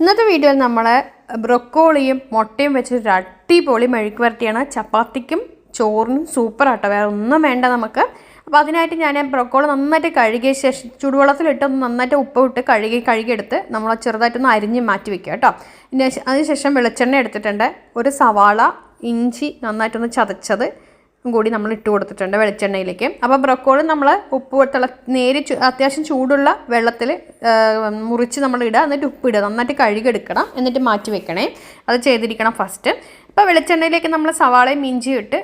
ഇന്നത്തെ വീഡിയോയിൽ നമ്മൾ ബ്രൊക്കോളിയും മുട്ടയും വെച്ചൊരു അടിപൊളി മെഴുക്ക് വരട്ടിയാണ്. ചപ്പാത്തിക്കും ചോറിനും സൂപ്പർ ആട്ടോ. വേറെ ഒന്നും വേണ്ട നമുക്ക്. അപ്പോൾ അതിനായിട്ട് ഞാൻ ബ്രൊക്കോളി നന്നായിട്ട് കഴുകിയ ശേഷം ചൂടുവെള്ളത്തിലിട്ട് ഒന്ന് നന്നായിട്ട് ഉപ്പ് ഇട്ട് കഴുകി കഴുകിയെടുത്ത് നമ്മൾ ചെറുതായിട്ടൊന്ന് അരിഞ്ഞ് മാറ്റി വെക്കുക കേട്ടോ. അതിനുശേഷം വെളിച്ചെണ്ണ എടുത്തിട്ടുണ്ട്. ഒരു സവാള ഇഞ്ചി നന്നായിട്ടൊന്ന് ചതച്ചത്. കൂടി നമ്മൾ ഇട്ട് കൊടുത്തിട്ടുണ്ട് വെളിച്ചെണ്ണയിലേക്ക്. അപ്പോൾ ബ്രക്കോളി നമ്മൾ ഉപ്പ് തിള നേരി അത്യാവശ്യം ചൂടുള്ള വെള്ളത്തിൽ മുറിച്ച് നമ്മൾ ഇടുക. എന്നിട്ട് ഉപ്പ് ഇടുക. നന്നായിട്ട് കഴുകിയെടുക്കണം എന്നിട്ട് മാറ്റി വെക്കണേ. അത് ചെയ്തിരിക്കണം ഫസ്റ്റ് ഇപ്പോൾ വെളിച്ചെണ്ണയിലേക്ക് നമ്മൾ സവാളയും ഇഞ്ചിയും ഇട്ട്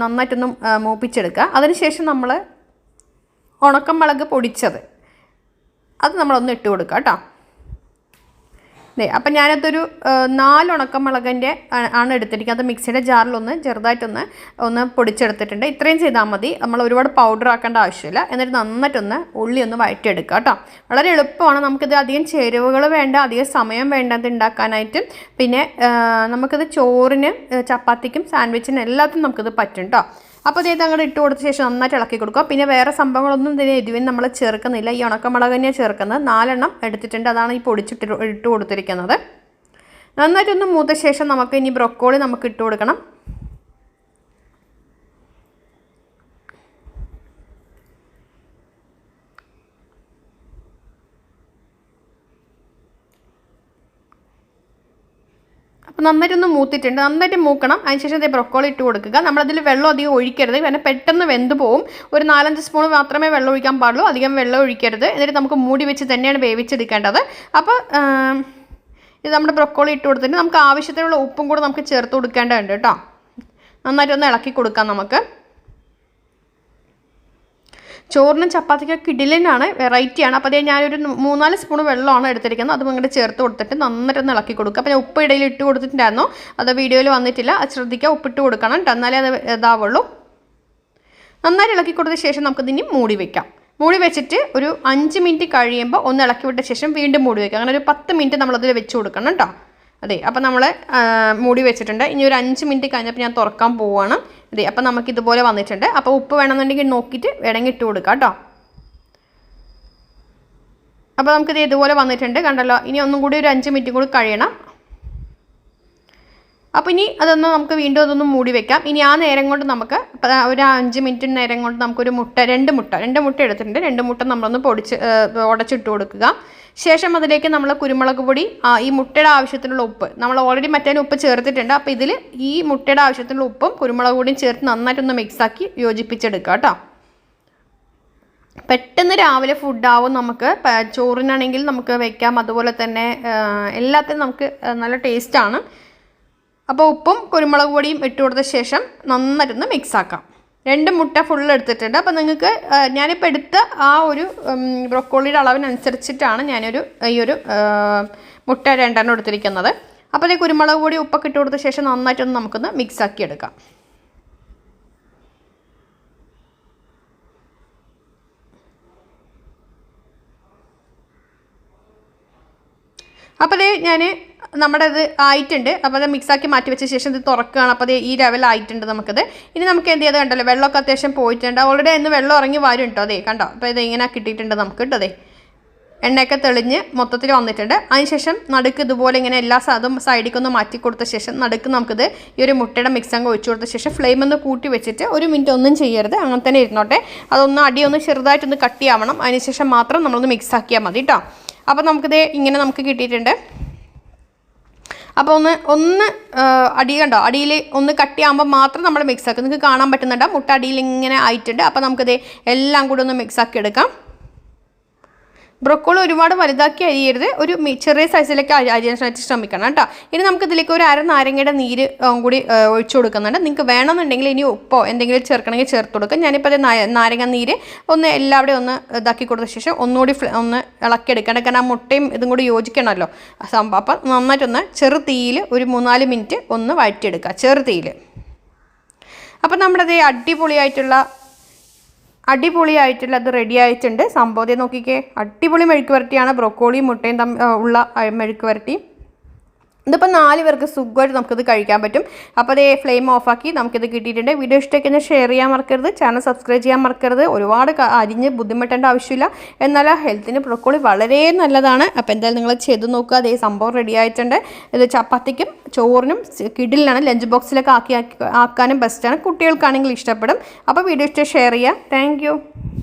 നന്നായിട്ടൊന്നും മൂപ്പിച്ചെടുക്കുക. അതിനുശേഷം നമ്മൾ ഉണക്കമുളക് പൊടിച്ചത്. അത് നമ്മളൊന്ന് ഇട്ട് കൊടുക്കുക കേട്ടോ. അപ്പം ഞാനതൊരു നാല് ഉണക്കമുളകിന്റെ ആണ് എടുത്തിരിക്കുന്നത് അത് മിക്സിയുടെ ജാറിലൊന്ന് ചെറുതായിട്ടൊന്ന് ഒന്ന് പൊടിച്ചെടുത്തിട്ടുണ്ട്. ഇത്രയും ചെയ്താൽ മതി. നമ്മൾ ഒരുപാട് പൗഡർ ആക്കേണ്ട ആവശ്യമില്ല. എന്നിട്ട് നന്നായിട്ടൊന്ന് ഉള്ളി ഒന്ന് വഴറ്റിയെടുക്കുക കേട്ടോ. വളരെ എളുപ്പമാണ്. നമുക്കിത് അധികം ചേരുവകൾ വേണ്ട അധികം സമയം വേണ്ട ഇത് ഉണ്ടാക്കാനായിട്ട്. പിന്നെ നമുക്കിത് ചോറിന് ചപ്പാത്തിക്കും സാൻഡ്വിച്ചിനും എല്ലാത്തിനും നമുക്കിത് പറ്റും കേട്ടോ. അപ്പോൾ ഇത് അങ്ങോട്ട് ഇട്ട് കൊടുത്ത ശേഷം നന്നായിട്ട് ഇളക്കി കൊടുക്കുക. പിന്നെ വേറെ സംഭവങ്ങളൊന്നും ഇതിന് എരിവിന് നമ്മൾ ചേർക്കുന്നില്ല. ഈ ഉണക്കമുളക് തന്നെയാണ് ചേർക്കുന്നത്. നാലെണ്ണം എടുത്തിട്ടുണ്ട്. അതാണ് ഈ പൊടിച്ചിട്ട് ഇട്ട് കൊടുത്തിരിക്കുന്നത്. നന്നായിട്ടൊന്ന് മൂത്ത ശേഷം നമുക്ക് ഇനി ബ്രൊക്കോളി നമുക്ക് ഇട്ട് കൊടുക്കണം. അപ്പോൾ നന്നായിട്ടൊന്ന് മൂത്തിട്ടുണ്ട്. നന്നായിട്ട് മൂക്കണം. അതിനുശേഷം ഇതേ ബ്രൊക്കോളി ഇട്ട് കൊടുക്കുക. നമ്മളതിൽ വെള്ളം അധികം ഒഴിക്കരുത്. കാരണം പെട്ടെന്ന് വെന്ത് പോവും. ഒരു നാലഞ്ച് സ്പൂൺ മാത്രമേ വെള്ളം ഒഴിക്കാൻ പാടുള്ളൂ. അധികം വെള്ളം ഒഴിക്കരുത്. എന്നിട്ട് നമുക്ക് മൂടി വെച്ച് തന്നെയാണ് വേവിച്ചെടുക്കേണ്ടത്. അപ്പോൾ ഇത് നമ്മുടെ ബ്രൊക്കോളി ഇട്ട് കൊടുത്തിട്ട് നമുക്ക് ആവശ്യത്തിനുള്ള ഉപ്പും കൂടെ നമുക്ക് ചേർത്ത് കൊടുക്കേണ്ടതുണ്ട് കേട്ടോ. നന്നായിട്ടൊന്ന് ഇളക്കി കൊടുക്കാം നമുക്ക്. ചോറിനും ചപ്പാത്തിക്കൊക്കെ കിടിലനാണ് വെറൈറ്റിയാണ് അപ്പോൾ അതേ ഞാനൊരു മൂന്നാൽ സ്പൂൺ വെള്ളമാണ് എടുത്തിരിക്കുന്നത്. അതും അങ്ങോട്ട് ചേർത്ത് കൊടുത്തിട്ട് നന്നായിട്ടൊന്ന് ഇളക്കി കൊടുക്കുക. അപ്പോൾ ഞാൻ ഉപ്പ് ഇടയിൽ ഇട്ട് കൊടുത്തിട്ടുണ്ടായിരുന്നു. അത് വീഡിയോയിൽ വന്നിട്ടില്ല. അത് ശ്രദ്ധിക്കുക. ഉപ്പിട്ട് കൊടുക്കണം എന്നാലേ അത് ഇതാവുള്ളൂ. നന്നായിട്ട് ഇളക്കി കൊടുത്ത ശേഷം നമുക്കിതിനി മൂടി വെക്കാം. മൂടി വെച്ചിട്ട് ഒരു അഞ്ച് മിനിറ്റ് കഴിയുമ്പോൾ ഒന്ന് ഇളക്കി വിട്ട ശേഷം വീണ്ടും മൂടി വെക്കാം. അങ്ങനെ ഒരു പത്ത് മിനിറ്റ് നമ്മളതിൽ വെച്ച് കൊടുക്കണം കേട്ടോ. അതെ അപ്പം നമ്മൾ മൂടി വെച്ചിട്ടുണ്ട്. ഇനി ഒരു അഞ്ച് മിനിറ്റ് കഴിഞ്ഞപ്പോൾ ഞാൻ തുറക്കാൻ പോവുകയാണ് അതെ അപ്പം നമുക്ക് ഇതുപോലെ വന്നിട്ടുണ്ട്. അപ്പോൾ ഉപ്പ് വേണമെന്നുണ്ടെങ്കിൽ നോക്കിയിട്ട് വേണമെങ്കിൽ ഇട്ട് കൊടുക്കാം കേട്ടോ. അപ്പോൾ നമുക്കിത് ഇതുപോലെ വന്നിട്ടുണ്ട്. കണ്ടല്ലോ ഇനി ഒന്നും കൂടി ഒരു അഞ്ച് മിനിറ്റ് കൂടി കഴിയണം. അപ്പോൾ ഇനി അതൊന്ന് നമുക്ക് വീണ്ടും അതൊന്ന് മൂടി വെക്കാം. ഇനി ആ നേരം കൊണ്ട് നമുക്ക് ഒരു അഞ്ച് മിനിറ്റ് നേരം കൊണ്ട് നമുക്കൊരു മുട്ട രണ്ട് മുട്ട രണ്ട് മുട്ട എടുത്തിട്ടുണ്ട്. രണ്ട് മുട്ട നമ്മളൊന്ന് പൊടിച്ച് ഉടച്ചിട്ട് കൊടുക്കുക. ശേഷം അതിലേക്ക് നമ്മൾ കുരുമുളക് പൊടി ഈ മുട്ടയുടെ ആവശ്യത്തിനുള്ള ഉപ്പ്. നമ്മൾ ഓൾറെഡി മറ്റേ ഉപ്പ് ചേർത്തിട്ടുണ്ട്. അപ്പോൾ ഇതിൽ ഈ മുട്ടയുടെ ആവശ്യത്തിനുള്ള ഉപ്പും കുരുമുളക് പൊടിയും ചേർത്ത് നന്നായിട്ടൊന്ന് മിക്സാക്കി യോജിപ്പിച്ചെടുക്കുക കേട്ടോ പെട്ടെന്ന് രാവിലെ ഫുഡാവും നമുക്ക്. ചോറിനാണെങ്കിൽ നമുക്ക് വെക്കാം. അതുപോലെ തന്നെ എല്ലാത്തിനും നമുക്ക് നല്ല ടേസ്റ്റാണ് അപ്പോൾ ഉപ്പും കുരുമുളക് പൊടിയും ഇട്ട് കൊടുത്ത ശേഷം നന്നായിട്ടൊന്ന് മിക്സ് ആക്കാം രണ്ട് മുട്ട ഫുൾ എടുത്തിട്ടുണ്ട്. അപ്പോൾ നിങ്ങൾക്ക് ഞാനിപ്പോൾ എടുത്ത ആ ഒരു ബ്രൊക്കോളിയുടെ അളവിനനുസരിച്ചിട്ടാണ് ഞാനൊരു ഈ ഒരു മുട്ട രണ്ടെണ്ണം എടുത്തിരിക്കുന്നത്. അപ്പോൾ ഈ കുരുമുളക് പൊടി ഉപ്പൊക്കെ ഇട്ട് കൊടുത്ത ശേഷം നന്നായിട്ടൊന്ന് നമുക്കൊന്ന് മിക്സ് ആക്കി എടുക്കാം. അപ്പോൾ ഞാൻ നമ്മുടെ ഇത് ആയിട്ടുണ്ട്. അപ്പോൾ അത് മിക്സാക്കി മാറ്റി വെച്ച ശേഷം ഇത് തുറക്കുകയാണ്. അപ്പോൾ അത് ഈ ലെവൽ ആയിട്ടുണ്ട് നമുക്കത്. ഇനി നമുക്ക് എന്ത് ചെയ്ത് കണ്ടല്ലോ വെള്ളമൊക്കെ അത്യാവശ്യം പോയിട്ടുണ്ട്. ഓൾറെഡി ഇന്ന് വെള്ളം ഇറങ്ങി വരും കേട്ടോ അതെ കണ്ടോ? അപ്പോൾ ഇത് ഇങ്ങനെ കിട്ടിയിട്ടുണ്ട് നമുക്ക് കേട്ടോ അതെ എണ്ണയൊക്കെ തെളിഞ്ഞ് മൊത്തത്തിൽ വന്നിട്ടുണ്ട്. അതിനുശേഷം നടുക്ക് ഇതുപോലെ ഇങ്ങനെ എല്ലാ സാധും സൈഡിലേക്കൊന്ന് മാറ്റി കൊടുത്ത ശേഷം നടുക്ക് നമുക്കിത് ഈ ഒരു മുട്ടയുടെ മിക്സ് അങ്ങ് ഒഴിച്ചു കൊടുത്ത ശേഷം ഫ്ലെയിം ഒന്ന് കൂട്ടി വെച്ചിട്ട് ഒരു മിനിറ്റ് ഒന്നും ചെയ്യരുത്. അങ്ങനെ തന്നെ ഇരുന്നോട്ടെ. അതൊന്ന് അടിയൊന്ന് ചെറുതായിട്ടൊന്ന് കട്ടിയാവണം. അതിനുശേഷം മാത്രം നമ്മളൊന്ന് മിക്സ് ആക്കിയാൽ മതി കേട്ടോ അപ്പോൾ നമുക്കിത് ഇങ്ങനെ നമുക്ക് കിട്ടിയിട്ടുണ്ട്. അപ്പോൾ ഒന്ന് ഒന്ന് അടി കണ്ടോ? അടിയിൽ ഒന്ന് കട്ടിയാകുമ്പോൾ മാത്രം നമ്മൾ മിക്സ് ആക്കും. നിങ്ങൾക്ക് കാണാൻ പറ്റുന്നുണ്ടോ മുട്ട അടിയിൽ ഇങ്ങനെ ആയിട്ടുണ്ട്. അപ്പോൾ നമുക്കിത് എല്ലാം കൂടെ ഒന്ന് മിക്സ് ആക്കി എടുക്കാം. ബ്രൊക്കോളി ഒരുപാട് വലുതാക്കി അരിയരുത്. ഒരു ചെറിയ സൈസിലേക്ക് അരിയാനായിട്ട് ശ്രമിക്കണം കേട്ടോ. ഇനി നമുക്ക് ഇതിലേക്ക് ഒരു അര നാരങ്ങയുടെ നീര് കൂടി ഒഴിച്ചു കൊടുക്കുന്നുണ്ട്. നിങ്ങൾക്ക് വേണമെന്നുണ്ടെങ്കിൽ ഇനി ഉപ്പോ എന്തെങ്കിലും ചേർക്കണമെങ്കിൽ ചേർത്ത് കൊടുക്കാം ഞാനിപ്പോൾ നാരങ്ങ നീര് ഒന്ന് എല്ലാവിടെയും ഒന്ന് ഇതാക്കി കൊടുത്ത ശേഷം ഒന്നുകൂടി ഒന്ന് ഇളക്കിയെടുക്കണം കാരണം ആ മുട്ടയും ഇതും കൂടി യോജിക്കണമല്ലോ. സംഭവം അപ്പം നന്നായിട്ടൊന്ന് ചെറു തീയിൽ ഒരു മൂന്നാൽ മിനിറ്റ് ഒന്ന് വഴറ്റിയെടുക്കുക. ചെറു തീയിൽ. അപ്പം നമ്മുടെ അടിപൊളിയായിട്ടുള്ള അടിപൊളിയായിട്ടുള്ള അത് റെഡി ആയിട്ടുണ്ട്. സംഭവത്തെ നോക്കിക്കേ. അടിപൊളി മെഴുക്ക് വരട്ടിയാണ് ബ്രൊക്കോളിയും മുട്ടയും തമ്മിൽ ഉള്ള മെഴുക്ക് വരട്ടി ഇതിപ്പോൾ നാല് പേർക്ക് സുഖമായിട്ട് നമുക്കിത് കഴിക്കാൻ പറ്റും. അപ്പോൾ അതേ ഫ്ലെയിം ഓഫാക്കി നമുക്കിത് കിട്ടിയിട്ടുണ്ട്. വീഡിയോ ഇഷ്ടമൊക്കെ ഷെയർ ചെയ്യാൻ മറക്കരുത്. ചാനൽ സബ്സ്ക്രൈബ് ചെയ്യാൻ മറക്കരുത്. ഒരുപാട് അരിഞ്ഞ് ബുദ്ധിമുട്ടേണ്ട ആവശ്യമില്ല. എന്നാൽ ഹെൽത്തിന് ബ്രൊക്കോളി വളരെ നല്ലതാണ്. അപ്പോൾ എന്തായാലും നിങ്ങൾ ചെയ്ത് നോക്കുക. അതേ സംഭവം റെഡി ആയിട്ടുണ്ട്. ഇത് ചപ്പാത്തിക്കും ചോറിനും കിഡിലാണ് ലഞ്ച് ബോക്സിലൊക്കെ ആക്കി- ആക്കാനും ബെസ്റ്റാണ് കുട്ടികൾക്കാണെങ്കിൽ ഇഷ്ടപ്പെടും. അപ്പോൾ വീഡിയോ ഇഷ്ടം ഷെയർ ചെയ്യുക. താങ്ക്